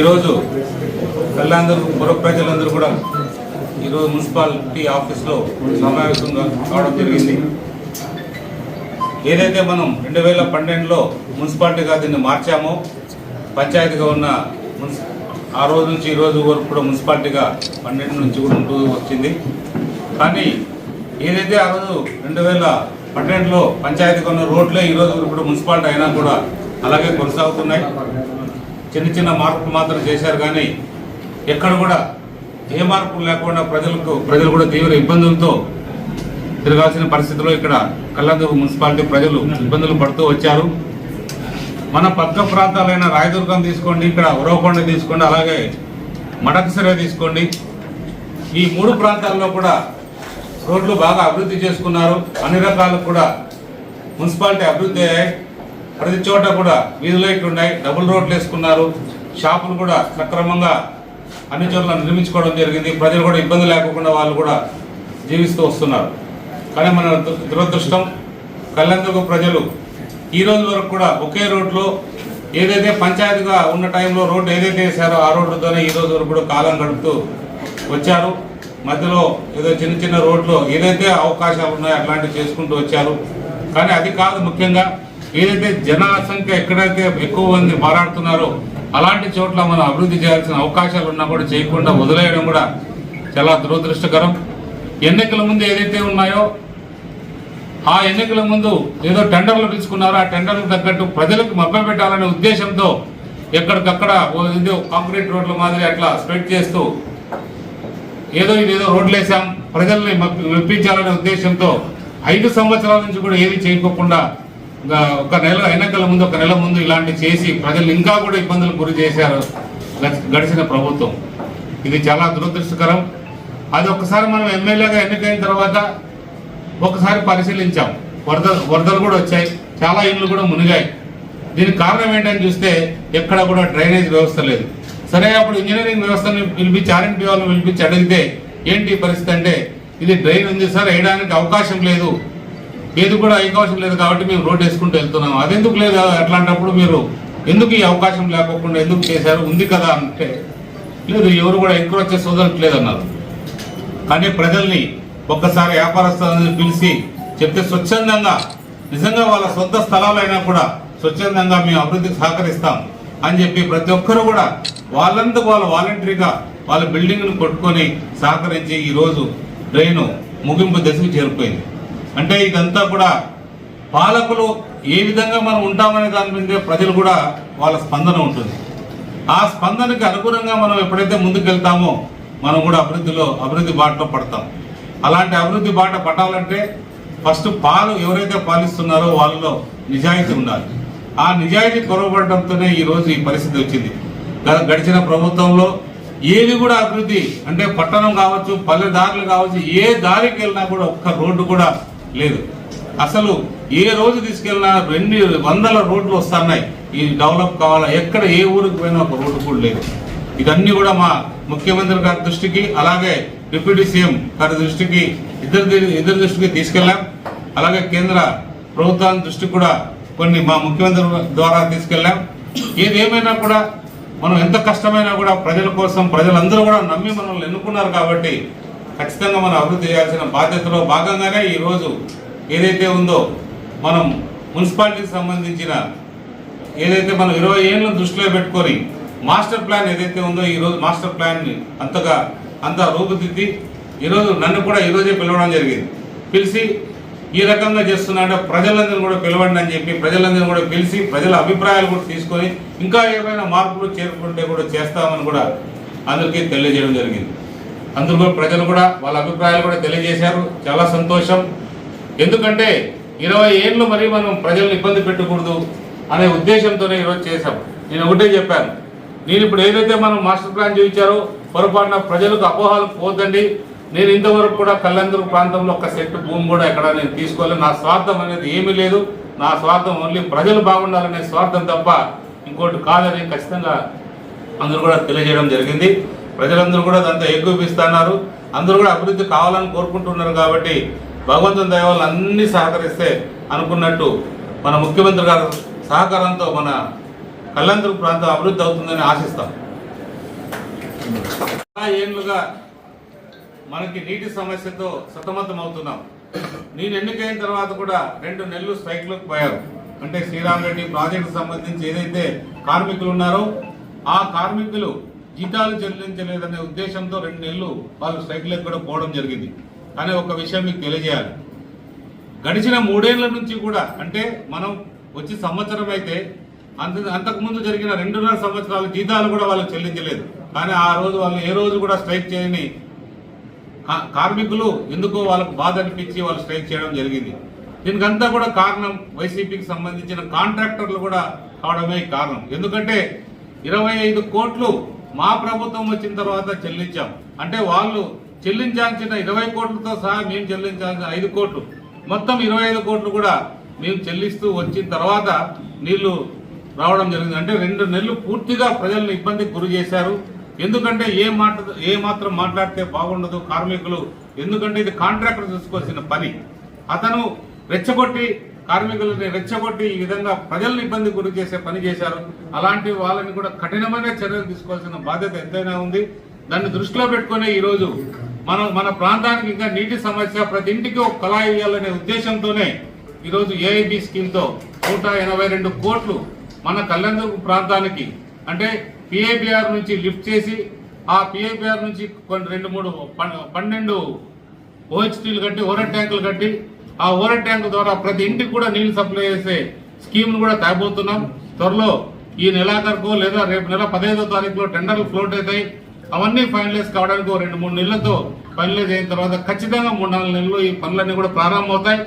ఈరోజు కళ్ళందరూ పుర ప్రజలందరూ కూడా ఈరోజు మున్సిపాలిటీ ఆఫీస్లో సమావేశంగా కావడం జరిగింది. ఏదైతే మనం రెండు వేల పన్నెండులో మున్సిపాలిటీగా దీన్ని మార్చామో పంచాయతీగా ఉన్న మున్సి ఆ రోజు నుంచి ఈ రోజు వరకు కూడా మున్సిపాలిటీగా పన్నెండు నుంచి కూడా ఉంటూ వచ్చింది. కానీ ఏదైతే ఆ రోజు రెండు వేల పన్నెండులో పంచాయతీగా ఉన్న రోడ్లే ఈ రోజు వరకు కూడా మున్సిపాలిటీ అయినా కూడా అలాగే కొనసాగుతున్నాయి. చిన్న చిన్న మార్పులు మాత్రం చేశారు కానీ ఎక్కడ కూడా ఏ మార్పులు లేకుండా ప్రజలకు ప్రజలు కూడా తీవ్ర ఇబ్బందులతో తిరగాల్సిన పరిస్థితిలో ఇక్కడ కల్లందూరు మున్సిపాలిటీ ప్రజలు ఇబ్బందులు పడుతూ వచ్చారు. మన పక్క ప్రాంతాలైన రాయదుర్గం తీసుకోండి ఇక్కడ ఉరవకొండ తీసుకోండి అలాగే మడకసిర తీసుకోండి. ఈ మూడు ప్రాంతాల్లో కూడా రోడ్లు బాగా అభివృద్ధి చేసుకున్నారు. అన్ని రకాలు కూడా మున్సిపాలిటీ అభివృద్ధి అయ్యాయి. ప్రతి చోట కూడా వీధి లైట్లు ఉన్నాయి. డబుల్ రోడ్లు వేసుకున్నారు. షాపులు కూడా సక్రమంగా అన్ని చోట్ల నిర్మించుకోవడం జరిగింది. ప్రజలు కూడా ఇబ్బంది లేకుండా వాళ్ళు కూడా జీవిస్తూ వస్తున్నారు. కానీ మన దు- దురదృష్టం కళ్ళందుకు ప్రజలు? ఈ రోజు వరకు కూడా ఒకే రోడ్లో ఏదైతే పంచాయతీగా ఉన్న టైంలో రోడ్డు ఏదైతే వేశారో ఆ రోడ్డుతోనే ఈ రోజు వరకు కూడా కాలం గడుపుతూ వచ్చారు. మధ్యలో ఏదో చిన్న చిన్న రోడ్లు ఏదైతే అవకాశాలు ఉన్నాయో అట్లాంటివి చేసుకుంటూ వచ్చారు. కానీ అది కాదు ముఖ్యంగా ఏదైతే జనసంఖ్య ఎక్కడైతే ఎక్కువ మంది మారాడుతున్నారో అలాంటి చోట్ల మనం అభివృద్ధి చేయాల్సిన అవకాశాలు ఉన్నా కూడా చేయకుండా వదిలేయడం కూడా చాలా దురదృష్టకరం. ఎన్నికల ముందు ఏదైతే ఉన్నాయో ఆ ఎన్నికల ముందు ఏదో టెండర్లు పిలుచుకున్నారో ఆ టెండర్లకు తగ్గట్టు ప్రజలకు మభ్య పెట్టాలనే ఉద్దేశంతో ఎక్కడికక్కడ ఏదో కాంక్రీట్ రోడ్ల మాదిరి అట్లా స్ప్రెడ్ చేస్తూ ఏదో ఇదేదో రోడ్లు వేసాం ప్రజల్ని మప్పి- మెప్పించాలనే ఉద్దేశంతో ఐదు సంవత్సరాల నుంచి కూడా ఏది చేయకోకుండా ఇంకా ఒక నెల ఎన్నికల ముందు ఒక నెల ముందు ఇలాంటి చేసి ప్రజలు ఇంకా కూడా ఇబ్బందులు గురి చేశారు గడిచిన ప్రభుత్వం. ఇది చాలా దురదృష్టకరం. అది ఒకసారి మనం ఎమ్మెల్యేగా ఎన్నికైన తర్వాత ఒకసారి పరిశీలించాం. వరద వరదలు కూడా వచ్చాయి. చాలా ఇండ్లు కూడా మునిగాయి. దీనికి కారణం ఏంటని చూస్తే ఎక్కడ కూడా డ్రైనేజ్ వ్యవస్థ లేదు. సరే అప్పుడు ఇంజనీరింగ్ వ్యవస్థను పిలిపించి ఆర్ఎండ్పీ వాళ్ళని పిలిపించి అడిగితే ఏంటి పరిస్థితి అంటే ఇది డ్రైన్ ఉంది సార్ వేయడానికి అవకాశం లేదు. ఏది కూడా అవకాశం లేదు కాబట్టి మేము రోడ్ వేసుకుంటూ వెళ్తున్నాం. అదెందుకు లేదు? అట్లాంటప్పుడు మీరు ఎందుకు ఈ అవకాశం లేకోకుండా ఎందుకు చేశారు? ఉంది కదా అంటే లేదు ఎవరు కూడా ఎంక్రోచ్ చేసి వదలట్లేదు అన్నారు కానీ ప్రజల్ని ఒక్కసారి వ్యాపారస్తులని పిలిచి చెప్తే స్వచ్ఛందంగా నిజంగా వాళ్ళ సొంత స్థలాలైనా కూడా స్వచ్ఛందంగా మేము అభివృద్ధికి సహకరిస్తాం అని చెప్పి ప్రతి ఒక్కరు కూడా వాళ్ళందుకు వాళ్ళ వాలంటరీగా వాళ్ళ బిల్డింగ్ను కొట్టుకొని సహకరించి ఈరోజు ట్రైను ముగింపు దశకు చేరిపోయింది అంటే ఇదంతా కూడా పాలకులు ఏ విధంగా మనం ఉంటామనే దాని మీద ప్రజలు కూడా వాళ్ళ స్పందన ఉంటుంది. ఆ స్పందనకి అనుగుణంగా మనం ఎప్పుడైతే ముందుకు వెళ్తామో మనం కూడా అభివృద్ధిలో అభివృద్ధి బాటలో పడతాం. అలాంటి అభివృద్ధి బాట పట్టాలంటే ఫస్ట్ పాలు ఎవరైతే పాలిస్తున్నారో వాళ్ళలో నిజాయితీ ఉండాలి. ఆ నిజాయితీ కొరవబడటంతోనే ఈ రోజు ఈ పరిస్థితి వచ్చింది. గడిచిన ప్రభుత్వంలో ఏది కూడా అభివృద్ధి అంటే పట్టణం కావచ్చు పల్లెదారులు కావచ్చు ఏ దారికి వెళ్ళినా కూడా ఒక్క రోడ్డు కూడా లేదు. అసలు ఏ రోజు తీసుకెళ్ళినా రెండు వందల రోడ్లు వస్తున్నాయి. ఈ డెవలప్ కావాలా? ఎక్కడ ఏ ఊరికి పోయినా ఒక రోడ్డు కూడా లేదు. ఇదన్నీ కూడా మా ముఖ్యమంత్రి గారి దృష్టికి అలాగే డిప్యూటీ సీఎం గారి దృష్టికి ఇద్దరి ఇద్దరి దృష్టికి తీసుకెళ్ళాం. అలాగే కేంద్ర ప్రభుత్వాన్ని దృష్టికి కూడా కొన్ని మా ముఖ్యమంత్రి ద్వారా తీసుకెళ్ళాం. ఏది ఏమైనా కూడా మనం ఎంత కష్టమైనా కూడా ప్రజల కోసం ప్రజలందరూ కూడా నమ్మి మనల్ని ఎన్నుకున్నారు కాబట్టి ఖచ్చితంగా మనం అభివృద్ధి చేయాల్సిన బాధ్యతలో భాగంగానే ఈరోజు ఏదైతే ఉందో మనం మున్సిపాలిటీకి సంబంధించిన ఏదైతే మనం ఇరవై ఏళ్ళను దృష్టిలో పెట్టుకొని మాస్టర్ ప్లాన్ ఏదైతే ఉందో ఈరోజు మాస్టర్ ప్లాన్ని అంతగా అంత రూపుదిద్ది ఈరోజు నన్ను కూడా ఈరోజే పిలవడం జరిగింది. పిలిచి ఈ రకంగా చేస్తున్నాడంటే ప్రజలందరూ కూడా పిలవండి అని చెప్పి ప్రజలందరూ కూడా పిలిచి ప్రజల అభిప్రాయాలు కూడా తీసుకొని ఇంకా ఏమైనా మార్పులు చేరుకుంటే కూడా చేస్తామని కూడా అందరికీ తెలియజేయడం జరిగింది. అందరూ కూడా ప్రజలు కూడా వాళ్ళ అభిప్రాయాలు కూడా తెలియజేశారు. చాలా సంతోషం. ఎందుకంటే ఇరవై ఏళ్ళు మరి మనం ప్రజలను ఇబ్బంది పెట్టకూడదు అనే ఉద్దేశంతోనే ఈరోజు చేశాం. నేను ఒకటే చెప్పాను. నేను ఇప్పుడు ఏదైతే మనం మాస్టర్ ప్లాన్ చూపించారో పొరపాటున ప్రజలకు అపోహాలు పోతండి నేను ఇంతవరకు కూడా కళ్యాణదుర్గ ప్రాంతంలో ఒక సెట్ భూమి కూడా ఎక్కడ నేను తీసుకోలేదు. నా స్వార్థం అనేది ఏమీ లేదు. నా స్వార్థం ఓన్లీ ప్రజలు బాగుండాలనే స్వార్థం తప్ప ఇంకోటి కాదని ఖచ్చితంగా అందరూ కూడా తెలియజేయడం జరిగింది. ప్రజలందరూ కూడా దాంతో ఏకూపిస్తున్నారు అందరూ కూడా అభివృద్ధి కావాలని కోరుకుంటున్నారు కాబట్టి భగవంతుని దయ అన్నీ సహకరిస్తే అనుకున్నట్టు మన ముఖ్యమంత్రి గారు సహకారంతో మన కళ్యాణదుర్గ ప్రాంతం అభివృద్ధి అవుతుందని ఆశిస్తాం. చాలా ఏళ్ళుగా మనకి నీటి సమస్యతో సతమతం అవుతున్నాం. నేను ఎన్నికైన తర్వాత కూడా రెండు నెలలు స్ట్రైక్లోకి పోయారు. అంటే శ్రీరామ్ రెడ్డి ప్రాజెక్టు సంబంధించి ఏదైతే కార్మికులు ఉన్నారో ఆ కార్మికులు జీతాలు చెల్లించలేదనే ఉద్దేశంతో రెండు నెలలు వాళ్ళు స్ట్రైక్లకు కూడా పోవడం జరిగింది. అనే ఒక విషయం మీకు తెలియజేయాలి. గడిచిన మూడేళ్ళ నుంచి కూడా అంటే మనం వచ్చి సంవత్సరం అయితే అంత అంతకుముందు జరిగిన రెండున్నర సంవత్సరాలు జీతాలు కూడా వాళ్ళు చెల్లించలేదు. కానీ ఆ రోజు వాళ్ళు ఏ రోజు కూడా స్ట్రైక్ చేయని కా- కార్మికులు ఎందుకో వాళ్ళకు బాధ అనిపించి వాళ్ళు స్ట్రైక్ చేయడం జరిగింది. దీనికంతా కూడా కారణం వైసీపీకి సంబంధించిన కాంట్రాక్టర్లు కూడా కావడమే కారణం. ఎందుకంటే ఇరవై ఐదు కోట్లు మా ప్రభుత్వం వచ్చిన తర్వాత చెల్లించాం. అంటే వాళ్ళు చెల్లించాల్సిన ఇరవై కోట్లతో సహా మేము చెల్లించాల్సిన ఐదు కోట్లు. మొత్తం ఇరవై ఐదు కోట్లు కూడా మేము చెల్లిస్తూ వచ్చిన తర్వాత నీళ్ళు రావడం జరిగింది. అంటే రెండు నెలలు పూర్తిగా ప్రజలను ఇబ్బందికి గురి చేశారు. ఎందుకంటే ఏ మాట ఏ మాత్రం మాట్లాడితే బాగుండదు కార్మికులు. ఎందుకంటే ఇది కాంట్రాక్టర్ చూసుకోవాల్సిన పని. అతను రెచ్చగొట్టి కార్మికులని రెచ్చగొట్టి ఈ విధంగా ప్రజలను ఇబ్బంది గురి చేసే పని చేశారు. అలాంటి వాళ్ళని కూడా కఠినమైన చర్యలు తీసుకోవాల్సిన బాధ్యత ఎంతైనా ఉంది. దాన్ని దృష్టిలో పెట్టుకునే ఈరోజు మనం మన ప్రాంతానికి ఇంకా నీటి సమస్య ప్రతి ఇంటికి ఒక కళాయి ఇవ్వాలనే ఉద్దేశంతోనే ఈరోజు ఏఐబి స్కీమ్తో నూట ఎనభై రెండు కోట్లు మన కళ్యాణదుర్గ ప్రాంతానికి అంటే పిఐబిఆర్ నుంచి లిఫ్ట్ చేసి ఆ పిఐబిఆర్ నుంచి కొన్ని రెండు మూడు పన్నెండు ఓహెచ్టీలు కట్టి ఓరెడ్ ట్యాంకులు కట్టి ఆ ఓవర్ ట్యాంక్ ద్వారా ప్రతి ఇంటికి కూడా నీళ్ళు సప్లై చేసే స్కీమ్ కూడా తేబోతున్నాం త్వరలో ఈ నెలాఖరుకు లేదా రేపు నెల పదహైదో తారీఖులో టెండర్లు ఫ్లోట్ అవుతాయి. అవన్నీ ఫైనలైజ్ కావడానికి ఓ రెండు మూడు నెలలతో ఫైనలైజ్ అయిన తర్వాత ఖచ్చితంగా మూడు నాలుగు నెలల్లో ఈ పనులన్నీ కూడా ప్రారంభమవుతాయి.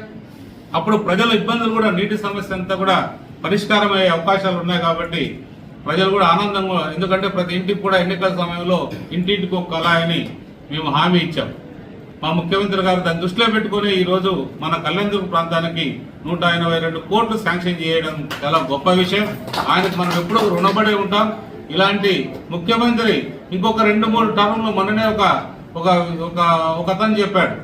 అప్పుడు ప్రజల ఇబ్బందులు కూడా నీటి సమస్య అంతా కూడా పరిష్కారం అయ్యే అవకాశాలు ఉన్నాయి కాబట్టి ప్రజలు కూడా ఆనందంగా ఎందుకంటే ప్రతి ఇంటికి కూడా ఎన్నికల సమయంలో ఇంటింటికి ఒక అని మేము హామీ ఇచ్చాం. మా ముఖ్యమంత్రి గారు దాన్ని దృష్టిలో పెట్టుకుని ఈరోజు మన కళ్యాణదుర్గ ప్రాంతానికి నూట ఎనభై రెండు కోట్లు శాంక్షన్ చేయడం చాలా గొప్ప విషయం. ఆయనకు మనం ఎప్పుడూ రుణపడి ఉంటాం. ఇలాంటి ముఖ్యమంత్రి ఇంకొక రెండు మూడు టర్మ్లు మననే ఒక ఒక ఒక అతను చెప్పాడు.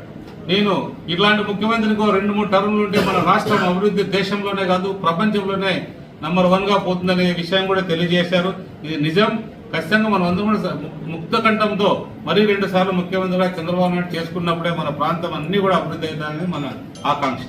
నేను ఇలాంటి ముఖ్యమంత్రికి రెండు మూడు టర్మ్లు ఉంటే మన రాష్ట్రం అభివృద్ధి దేశంలోనే కాదు ప్రపంచంలోనే నంబర్ వన్గా పోతుందనే విషయం కూడా తెలియజేశారు. ఇది నిజం. ఖచ్చితంగా మనం అందరం కూడా ముక్త కంఠంతో మరీ రెండు సార్లు ముఖ్యమంత్రిగా చంద్రబాబు నాయుడు చేసుకున్నప్పుడే మన ప్రాంతం అన్ని కూడా అభివృద్ధి అవుతాయని మన ఆకాంక్ష.